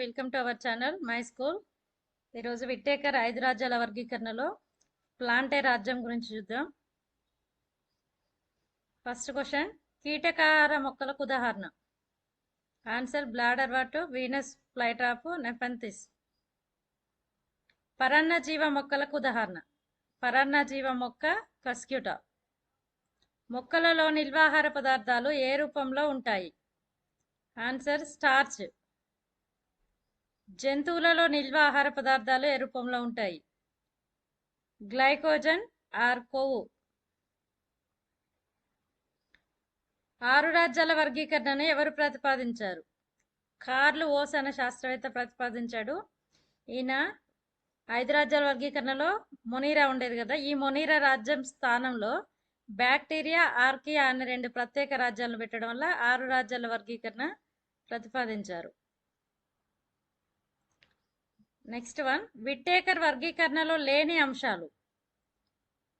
Welcome to our channel my school. ఈరోజు Whittaker ఐదు రాజ్యాల వర్గీకరణలో ప్లాంటే రాజ్యం గురించి చూద్దాం. ఫస్ట్ క్వశ్చన్ కీటకాహార మొక్కలకు ఉదాహరణ. Answer bladderwort Venus flytrap nepenthes పరాన్నజీవ మొక్కలకు ఉదాహరణ. పరాన్నజీవ మొక్క కస్క్యూటా. మొక్కలలో నిల్వాహార పదార్థాలు ఏ రూపంలో ఉంటాయి? Answer starch. జంతువులలో నిల్వ ఆహార పదార్థాలు ఏ రూపంలో ఉంటాయి? గ్లైకోజన్ ఆర్ కొవ్వు. ఆరు రాజ్యాల వర్గీకరణను ఎవరు ప్రతిపాదించారు? కార్లు ఓస్ అనే శాస్త్రవేత్త ప్రతిపాదించాడు. ఈయన ఐదు రాజ్యాల వర్గీకరణలో మొనీరా ఉండేది కదా. ఈ మొనీరా రాజ్యం స్థానంలో బ్యాక్టీరియా ఆర్కియా అనే రెండు ప్రత్యేక రాజ్యాలను పెట్టడం వల్ల ఆరు రాజ్యాల వర్గీకరణ ప్రతిపాదించారు. నెక్స్ట్ వన్ విట్టేకర్ వర్గీకరణలో లేని అంశాలు.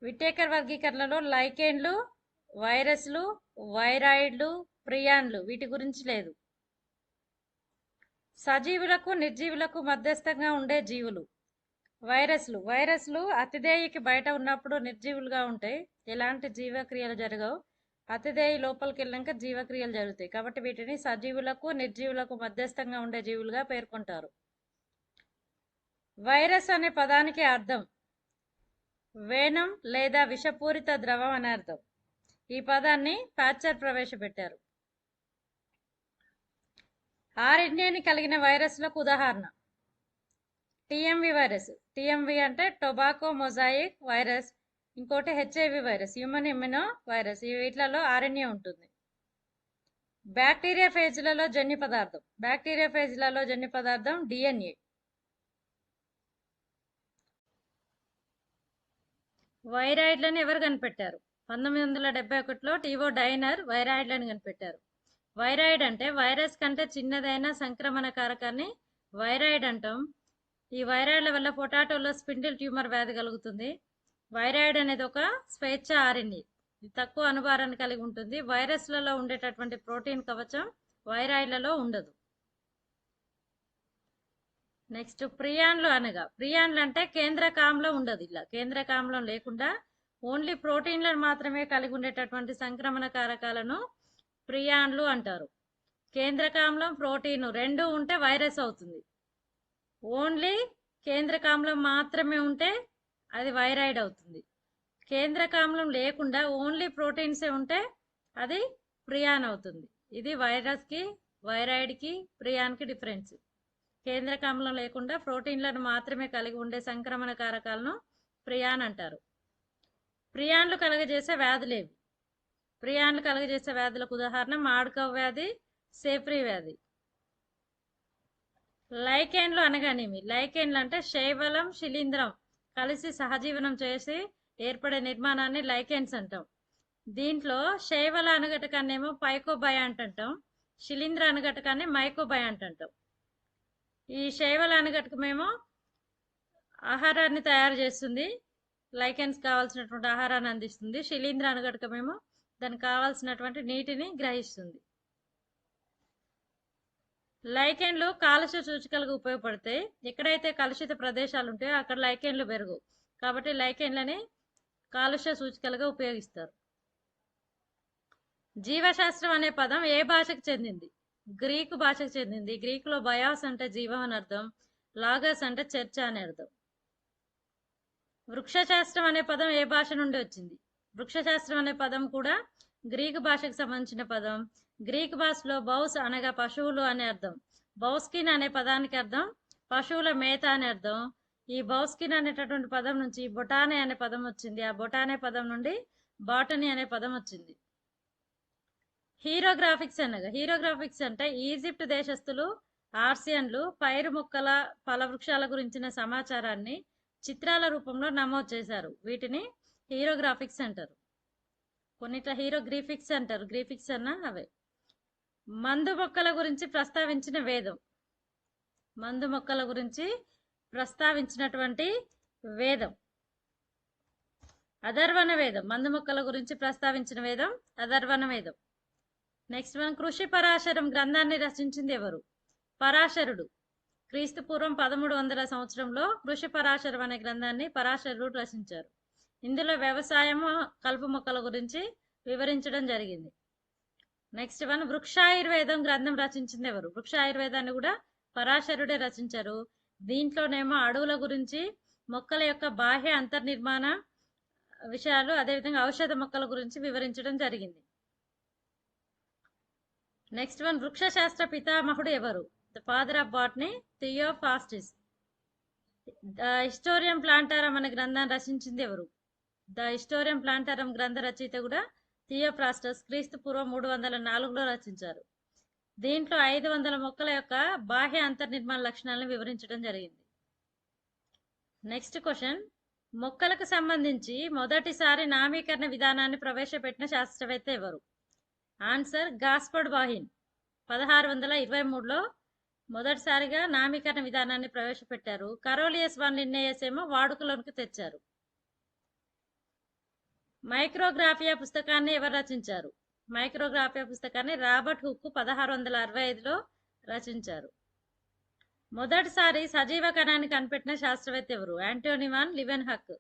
విట్టేకర్ వర్గీకరణలో లైకెన్లు వైరస్లు వైరాయిడ్లు ప్రియాన్లు వీటి గురించి లేదు. సజీవులకు నిర్జీవులకు మధ్యస్థంగా ఉండే జీవులు. వైరస్లు. వైరస్లు అతిదేయికి బయట ఉన్నప్పుడు నిర్జీవులుగా ఉంటాయి ఎలాంటి జీవక్రియలు జరగవు. అతిదేయి లోపలికి వెళ్ళాక జీవక్రియలు జరుగుతాయి. కాబట్టి వీటిని సజీవులకు నిర్జీవులకు మధ్యస్థంగా ఉండే జీవులుగా పేర్కొంటారు. వైరస్ అనే పదానికి అర్థం వేనం లేదా విషపూరిత ద్రవం అనే అర్థం. ఈ పదాన్ని ప్యాచర్ ప్రవేశపెట్టారు. ఆర్ఎన్ఏని కలిగిన వైరస్లకు ఉదాహరణ. TMV virus. టిఎంవి అంటే టొబాకో మొజాయిక్ వైరస్ ఇంకోటి HIV virus human immuno virus. ఈ వీటిలలో ఆర్ఎన్ఏ ఉంటుంది. బ్యాక్టీరియా ఫేజ్లలో జన్యు పదార్థం. బ్యాక్టీరియా ఫేజ్లలో జన్యు పదార్థం డిఎన్ఏ వైరాయిడ్లను ఎవరు కనిపెట్టారు? పంతొమ్మిది వందల డెబ్బై ఒకటిలో టీవో డైనర్ వైరాయిడ్లను కనిపెట్టారు. వైరాయిడ్ అంటే వైరస్ కంటే చిన్నదైన సంక్రమణ కారకాన్ని వైరాయిడ్ అంటాం. ఈ వైరాయిడ్ల వల్ల పొటాటోలో స్పిండిల్ ట్యూమర్ వ్యాధి కలుగుతుంది. వైరాయిడ్ అనేది ఒక స్వేచ్ఛ ఆర్ఎన్ఏ. ఇది తక్కువ అనుభారాన్ని కలిగి ఉంటుంది. వైరస్లలో ఉండేటటువంటి ప్రోటీన్ కవచం వైరాయిడ్లలో ఉండదు. నెక్స్ట్ ప్రియాన్లు అనగా ప్రియాన్లు అంటే కేంద్రకాంలో ఉండదు ఇలా. కేంద్రకాంలం లేకుండా ఓన్లీ ప్రోటీన్లను మాత్రమే కలిగి ఉండేటటువంటి సంక్రమణ కారకాలను ప్రియాన్లు అంటారు. కేంద్రకాంలం ప్రోటీన్ రెండు ఉంటే వైరస్ అవుతుంది. ఓన్లీ కేంద్రకాంలం మాత్రమే ఉంటే అది వైరాయిడ్ అవుతుంది. కేంద్రకాంలం లేకుండా ఓన్లీ ప్రోటీన్సే ఉంటే అది ప్రియాన్ అవుతుంది. ఇది వైరస్కి వైరాయిడ్కి ప్రియాన్కి డిఫరెన్స్. కేంద్రకాంలం లేకుండా ప్రోటీన్లను మాత్రమే కలిగి ఉండే సంక్రమణ కారకాలను ప్రియాన్ అంటారు. ప్రియాన్లు కలగజేసే వ్యాధులేవి ప్రియాన్లు కలగజేసే వ్యాధులకు ఉదాహరణ మాడుకవ్ వ్యాధి సేఫ్రీ వ్యాధి. లైకెన్లు అనగానేమి? లైకెన్లు అంటే శైవలం శిలీంద్రం కలిసి సహజీవనం చేసి ఏర్పడే నిర్మాణాన్ని లైకెన్స్ అంటాం. దీంట్లో శైవల అనుగటకాన్నేమో పైకోబయాంట్ అంటాం. శిలీంద్ర అనుగటకాన్ని మైకోబయాంట్ అంటాం. ఈ శైవల అనగటకమేమో ఆహారాన్ని తయారు చేస్తుంది. లైకెన్స్ కావాల్సినటువంటి ఆహారాన్ని అందిస్తుంది. శిలీంద్ర అనగటకమేమో దానికి కావాల్సినటువంటి నీటిని గ్రహిస్తుంది. లైకెన్లు కాలుష్య సూచికలకు ఉపయోగపడతాయి. ఎక్కడైతే కలుషిత ప్రదేశాలు ఉంటాయో అక్కడ లైకెన్లు పెరుగు. కాబట్టి లైకెన్లని కాలుష్య సూచికలుగా ఉపయోగిస్తారు. జీవశాస్త్రం అనే పదం ఏ భాషకు చెందింది? గ్రీకు భాషకు చెందింది. గ్రీకులో బయాస్ అంటే జీవం అని అర్థం లాగస్ అంటే చర్చ అని అర్థం. వృక్షశాస్త్రం అనే పదం ఏ భాష నుండి వచ్చింది? వృక్షశాస్త్రం అనే పదం కూడా గ్రీకు భాషకు సంబంధించిన పదం. గ్రీక్ భాషలో బౌస్ అనగా పశువులు అనే అర్థం. బౌస్కిన్ అనే పదానికి అర్థం పశువుల మేత అనే అర్థం. ఈ బౌస్కిన్ అనేటటువంటి పదం నుంచి బొటానే అనే పదం వచ్చింది. ఆ బొటానే పదం నుండి బాటనీ అనే పదం వచ్చింది. హీరోగ్రాఫిక్స్ అనగా హీరోగ్రాఫిక్స్ అంటే ఈజిప్ట్ దేశస్థులు ఆర్సియన్లు పైరు మొక్కల ఫలవృక్షాల గురించిన సమాచారాన్ని చిత్రాల రూపంలో నమోదు చేశారు. వీటిని హీరోగ్రాఫిక్స్ అంటారు. కొన్నిట్ల హీరోగ్రీఫిక్స్ అంటారు. గ్రీఫిక్స్ అన్న అవే. మందు మొక్కల గురించి ప్రస్తావించిన వేదం. మందు మొక్కల గురించి ప్రస్తావించినటువంటి వేదం. అధర్వణ వేదం. మందు మొక్కల గురించి ప్రస్తావించిన వేదం అధర్వణ వేదం. నెక్స్ట్ మనం కృషి పరాశరం గ్రంథాన్ని రచించింది ఎవరు? పరాశరుడు. క్రీస్తు పూర్వం పదమూడు వందల సంవత్సరంలో కృషి పరాశరం అనే గ్రంథాన్ని పరాశరుడు రచించారు. ఇందులో వ్యవసాయము కలుపు మొక్కల గురించి వివరించడం జరిగింది. నెక్స్ట్ వన్ వృక్షాయుర్వేదం గ్రంథం రచించింది ఎవరు? వృక్షాయుర్వేదాన్ని కూడా పరాశరుడే రచించారు. దీంట్లోనేమో అడవుల గురించి మొక్కల యొక్క బాహ్య అంతర్నిర్మాణ విషయాలు అదేవిధంగా ఔషధ మొక్కల గురించి వివరించడం జరిగింది. నెక్స్ట్ వన్ వృక్షశాస్త్ర పితామహుడు ఎవరు? The father of botany Theophrastus the Historia Plantarum అనే గ్రంథాన్ని రచించింది ఎవరు? ద హిస్టోరియం ప్లాంటారం గ్రంథ రచయిత కూడా థియోఫ్రాస్టస్ క్రీస్తు పూర్వం మూడు వందల నాలుగులో రచించారు. దీంట్లో ఐదు వందల మొక్కల యొక్క బాహ్య అంతర్నిర్మాణ లక్షణాలను వివరించడం జరిగింది. నెక్స్ట్ క్వశ్చన్ మొక్కలకు సంబంధించి మొదటిసారి నామీకరణ విధానాన్ని ప్రవేశపెట్టిన శాస్త్రవేత్త ఎవరు? ఆన్సర్ గాస్పర్డ్ వాహిన్ పదహారు వందల ఇరవై మూడులో మొదటిసారిగా నామీకరణ విధానాన్ని ప్రవేశపెట్టారు. కరోలియస్ వన్ లిన్నేయస్ ఏమో వాడుకలోనికి తెచ్చారు. మైక్రోగ్రాఫియా పుస్తకాన్ని ఎవరు రచించారు? మైక్రోగ్రాఫియా పుస్తకాన్ని రాబర్ట్ హుక్ పదహారు వందల అరవై ఐదులో రచించారు. మొదటిసారి సజీవ కణాన్ని కనిపెట్టిన శాస్త్రవేత్త ఎవరు? యాంటోనివాన్ లివెన్ హక్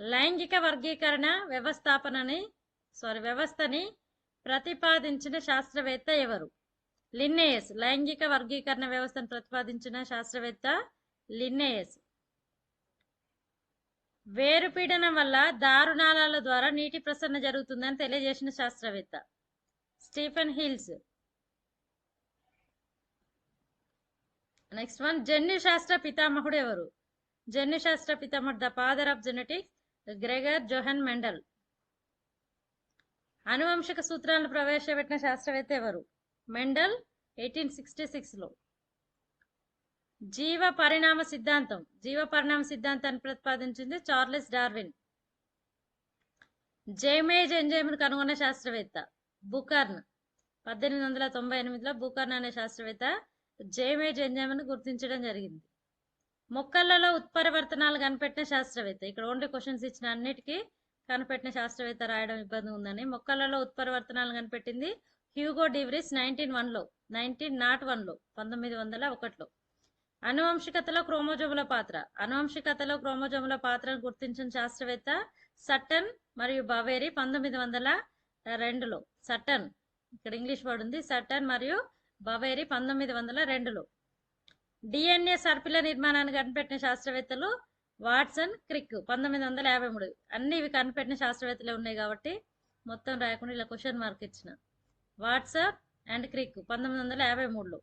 లైంగిక వర్గీకరణ వ్యవస్థాపనని సారీ వ్యవస్థని ప్రతిపాదించిన శాస్త్రవేత్త ఎవరు? లిన్నేయస్ లైంగిక వర్గీకరణ వ్యవస్థను ప్రతిపాదించిన శాస్త్రవేత్త లిన్నేయస్. వేరుపీడనం వల్ల దారుణాల ద్వారా నీటి ప్రసరణ జరుగుతుందని తెలియజేసిన శాస్త్రవేత్త స్టీఫెన్ హిల్స్. నెక్స్ట్ వన్ జన్యు శాస్త్ర పితామహుడు ఎవరు? జన్యు శాస్త్ర పితామహుడు the father of genetics Gregor Johann Mendel. అనువంశిక సూత్రాలను ప్రవేశపెట్టిన శాస్త్రవేత్త ఎవరు? మెండల్ ఎయిటీన్ సిక్స్టీ సిక్స్లో. జీవ పరిణామ సిద్ధాంతం. జీవ పరిణామ సిద్ధాంతాన్ని ప్రతిపాదించింది చార్లెస్ డార్విన్. జేమేజ్ ఎంజైమ్ను కనుగొన్న శాస్త్రవేత్త బుకర్న్. పద్దెనిమిది వందల తొంభై ఎనిమిదిలో బుకర్న్ అనే శాస్త్రవేత్త జేమేజ్ ఎంజైమ్ను గుర్తించడం జరిగింది. మొక్కలలో ఉత్పరివర్తనాలు కనిపెట్టిన శాస్త్రవేత్త. ఇక్కడ ఓన్లీ క్వశ్చన్స్ ఇచ్చిన అన్నిటికీ కనిపెట్టిన శాస్త్రవేత్త రాయడం ఇబ్బంది ఉందని మొక్కలలో ఉత్పరివర్తనాలు కనిపెట్టింది హ్యూగో డివ్రిస్ నైన్టీన్ వన్లో నైన్టీన్ నాట్ వన్లో పంతొమ్మిది వందల ఒకటిలో. అనువంశికతలో క్రోమోజోముల పాత్ర. అనువంశికతలో క్రోమోజోముల పాత్రను గుర్తించిన శాస్త్రవేత్త సట్టన్ మరియు బవేరి పంతొమ్మిది వందల రెండులో. సట్టన్ ఇక్కడ ఇంగ్లీష్ వర్డ్ ఉంది. సట్టన్ మరియు బవేరి పంతొమ్మిది వందల రెండులో. డిఎన్ఏ సర్పిల నిర్మాణాన్ని కనిపెట్టిన శాస్త్రవేత్తలు వాట్సన్ క్రిక్ పంతొమ్మిది వందల యాభై మూడు. అన్ని ఇవి కనిపెట్టిన శాస్త్రవేత్తలే ఉన్నాయి కాబట్టి మొత్తం రాయకుండా ఇలా క్వశ్చన్ మార్క్ ఇచ్చిన. వాట్సాప్ అండ్ క్రిక్ పంతొమ్మిది వందల యాభై మూడులో.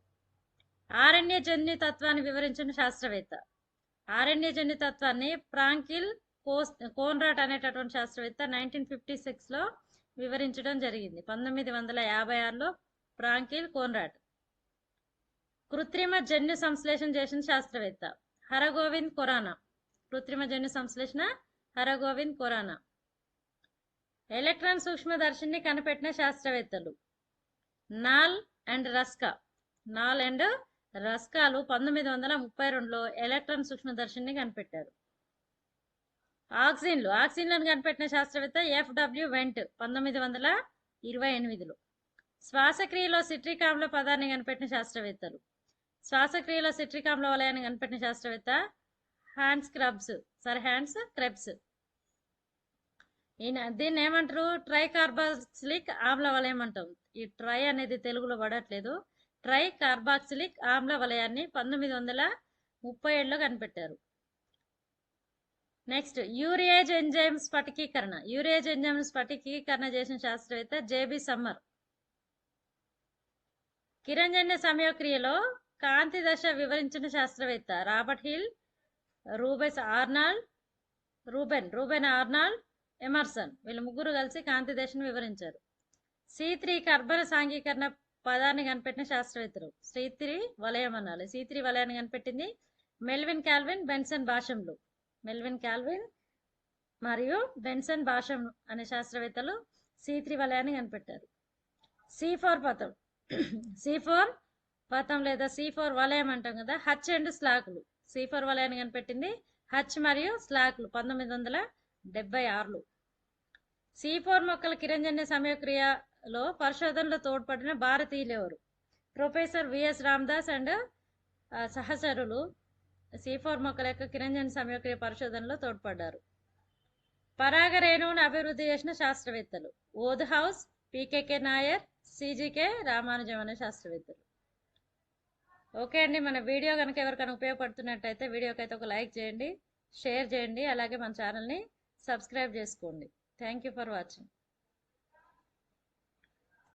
ఆరణ్య జన్యు తత్వాన్ని వివరించిన శాస్త్రవేత్త. ఆరణ్య జన్యు తత్వాన్ని ప్రాంకిల్ కోస్ కోన్రాట్ అనేటటువంటి శాస్త్రవేత్త నైన్టీన్ ఫిఫ్టీ సిక్స్లో వివరించడం జరిగింది. పంతొమ్మిది వందల యాభై ఆరులో ప్రాంకిల్ కోన్రాట్. కృత్రిమ జన్యు సంశ్లేషణ చేసిన శాస్త్రవేత్త. హరగోవింద్ కొరానా కృత్రిమ జన్యు సంశ్లేషణ హరగోవింద్ కొరానా ఎలక్ట్రాన్ సూక్ష్మదర్శిని కనిపెట్టిన శాస్త్రవేత్తలు. నాల్ అండ్ రస్కా. నాల్ అండ్ రస్కాలు పంతొమ్మిది వందల ముప్పై రెండులో ఎలక్ట్రాన్ సూక్ష్మదర్శిని కనిపెట్టారు. ఆక్సిన్లు. ఆక్సిన్లను కనిపెట్టిన శాస్త్రవేత్త ఎఫ్డబ్ల్యూ వెంట్ పంతొమ్మిది వందల ఇరవై ఎనిమిదిలో. శ్వాసక్రియలో సిట్రిక్ ఆమ్ల పదాన్ని కనిపెట్టిన శాస్త్రవేత్తలు. శ్వాసక్రియలో సిట్రిక్ ఆమ్ల వలయాన్ని కనిపెట్టిన శాస్త్రవేత్త Hans Krebs sorry Hans Krebs. ఈయన దీన్ని ఏమంటారు? ట్రై కార్బాక్సిలిక్ ఆమ్ల వలయం అంటాం. ఈ ట్రై అనేది తెలుగులో పడట్లేదు. ట్రై కార్బాక్సిలిక్ ఆమ్ల వలయాన్ని పంతొమ్మిది వందల ముప్పై ఏడులో కనిపెట్టారు. నెక్స్ట్ యూరియేజ్ ఎంజైమ్ స్ఫటికీకరణ. యూరియేజ్ ఎంజైమ్ స్ఫటికీకరణ చేసిన శాస్త్రవేత్త జేబి సమ్మర్. కిరంజన్య సమయక్రియలో కాంతి దశ వివరించిన శాస్త్రవేత్త Robert Hill Rubens Arnold Ruben Ruben Arnold Emerson. వీళ్ళు ముగ్గురు కలిసి కాంతి దశను వివరించారు. సి త్రీ కర్బన సాంఘీకరణ పదాన్ని కనిపెట్టిన శాస్త్రవేత్తలు. సి త్రీ వలయం అనాలి సి త్రీ వలయాన్ని కనిపెట్టింది మెల్విన్ క్యాల్విన్ బెన్సన్ భాషంలు. మెల్విన్ క్యాల్విన్ మరియు బెన్సన్ భాషం అనే శాస్త్రవేత్తలు సి త్రీ వలయాన్ని కనిపెట్టారు. సి ఫోర్ పథం సి ఫోర్ పథం లేదా సి ఫోర్ వలయం అంటాం కదా హచ్ అండ్ స్లాకులు. సి ఫోర్ వలయాన్ని కనిపెట్టింది. హచ్ మరియు స్లాక్లు పంతొమ్మిది వందల డెబ్బై ఆరులో. సి ఫోర్ మొక్కల కిరంజన్య సమయక్రియలో పరిశోధనలో తోడ్పడిన భారతీయులు ఎవరు? ప్రొఫెసర్ విఎస్ రామ్దాస్ అండ్ సహచరులు సి ఫోర్ మొక్కల యొక్క కిరంజన్ సమయక్రియ పరిశోధనలో తోడ్పడ్డారు. పరాగ రేణువును అభివృద్ధి చేసిన శాస్త్రవేత్తలు. Woodhouse PKK Nair CGK Ramanujam అనే శాస్త్రవేత్తలు. ఓకే అండి మన వీడియో కనుక ఎవరికైనా ఉపయోగపడుతున్నట్టయితే వీడియోకి అయితే ఒక లైక్ చేయండి షేర్ చేయండి అలాగే మన ఛానల్ని సబ్స్క్రైబ్ చేసుకోండి. Thank you for watching.